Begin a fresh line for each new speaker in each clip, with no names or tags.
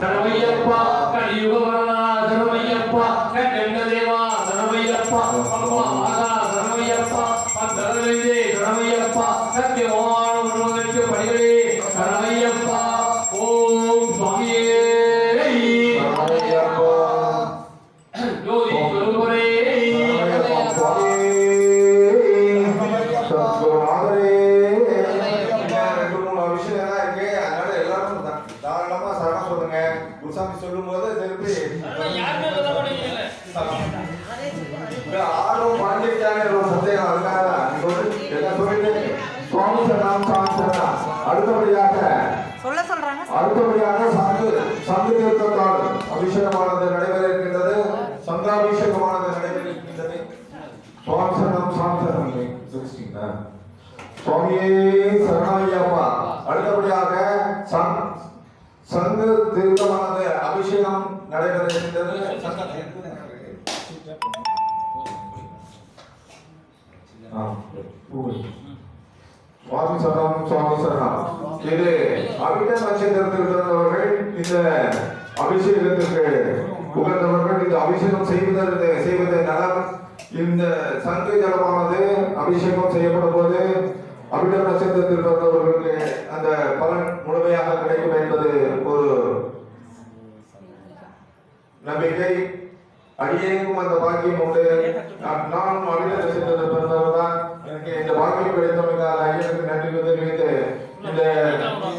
சரவையப்பா கலியுக வரதா சரவையப்பா கண்ட தேவா சரவையப்பா அம்மா மாதா சரவையப்பா அந்தரவிந்தே சரவையப்பா சத்தியமான உருவதற்கு படிகளே சரவையப்பா. ஓம் சுவாமி.
சொல்லும் போது திருப்பி ஆர்வம் பாண்டிச்சானே ஒரு சந்தேகம் அதுக்காக என்ன சொல்லிட்டு? சுவாமி சரணம் சுவாமி சரணம் அடுத்தபடியாக
சொல்ல சொல்றாங்க.
அடுத்தபடியாக சங்கு சங்கு தீர்த்தத்தால் அபிஷேகமானது நடைபெற இருக்கின்றது. சங்காபிஷேகமானது நடைபெற இருக்கின்றது சுவாமி சரணம் சுவாமி சரணம் சிக்ஸ்டீன் சுவாமியே சரணாயப்பா அடுத்தபடியாக சங் சங்கு தீர்த்தமானது அபிஷேகம் நடைபெறுகின்றது. சுவாமி சரணம் சுவாமி சரணம். இது அபிட்ட நட்சத்திரத்தில் பிறந்தவர்கள் இந்த அபிஷேகத்திற்கு உகந்தவர்கள் இந்த அபிஷேகம் செய்வதற்கு செய்வது நலம் இந்த சங்கு ஜலமானது அபிஷேகம் செய்யப்படும் போது அபிட்ட நட்சத்திரத்தில் பிறந்தவர்களுக்கு அந்த பலன் நம்பிக்கை அடியேக்கும் அந்த பாக்கியம் உண்டு. நானும் அபிட்ட நட்சத்திரத்தில் பிறந்தவர் எனக்கு இந்த பாக்கியம் கிடைத்தமைக்காக ஐயனுக்கு நன்றி தெரிவித்து இந்த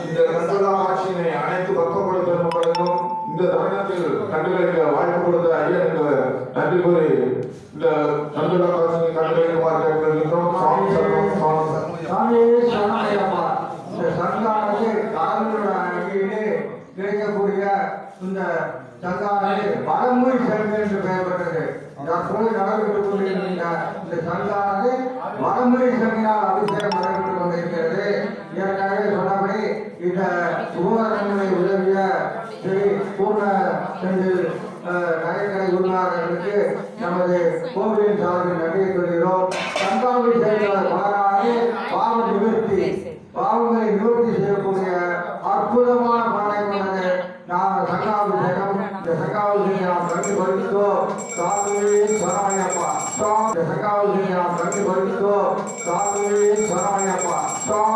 இந்த கண்கொள்ளா ஆட்சியினை அனைத்து பக்தர்களுடைய பெருமக்களுக்கும் இந்த தருணத்தில் கண்டுகளிக்க வாய்ப்பு கொடுத்த ஐயனுக்கு நன்றி கூறி இந்த கண்கொள்ளா ஆட்சியை கண்டுகளிக்குமாறு கேட்டுக்கொள்கின்றோம் சுவாமி சரணம் சரணம்.
சாமி இருக்கக்கூடிய இந்த சங்கானது வடமொழி சங்கு என்று பெயர் பெற்றது தற்போது நடைபெற்றுக் கொண்டிருக்கின்ற இந்த சங்கானது வடமொழி சங்கினால் அபிஷேகம் நடைபெற்றுக் கொண்டிருக்கிறது. ஏற்கனவே சொன்னபடி இந்த சுகாதாரங்களை உதவிய ஸ்ரீ பூர்ண செந்தில் அஹ், நகைக்கடை உரிமையாளர்களுக்கு நமது கோவிலின் சார்பில் நன்றியை சொல்கிறோம். சங்காமி செய்தார் மாறாது பாவ நிவர்த்தி. విగ్రహాలు జగం జగంగాల్సిన తల్లి భరిస్తూ స్వామయ్యప్ప స్వామి జగంగాల్సిన తల్లి భరిస్తూ స్వామి స్వరమయ్యప్ప స్వామి